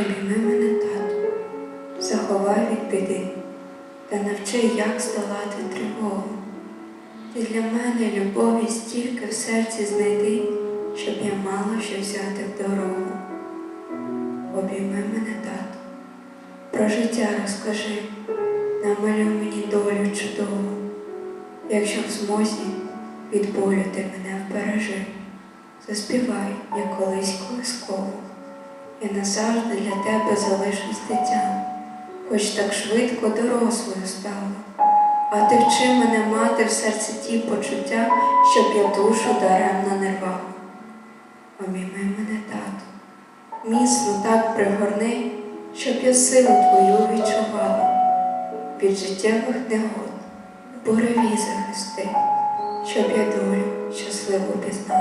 Обійми мене, тату, заховай від біди та навчи, як здолати тривогу. Ти для мене любові стільки в серці знайди, щоб я мала що взяти в дорогу. Обійми мене, тату, про життя розкажи, намалюй мені долю чудову. Якщо в змозі від болю ти мене вбережи, заспівай, як колись колискову. Назавжди для тебе залишусь дитям, хоч так швидко дорослою стала. А ти вчи мене мати в серці ті почуття, щоб я душу даремно не рвала. Обійми мене, тату, міцно так пригорни, щоб я силу твою відчувала. Від життєвих негод буреві захисти, щоб я долю щасливо пізнала.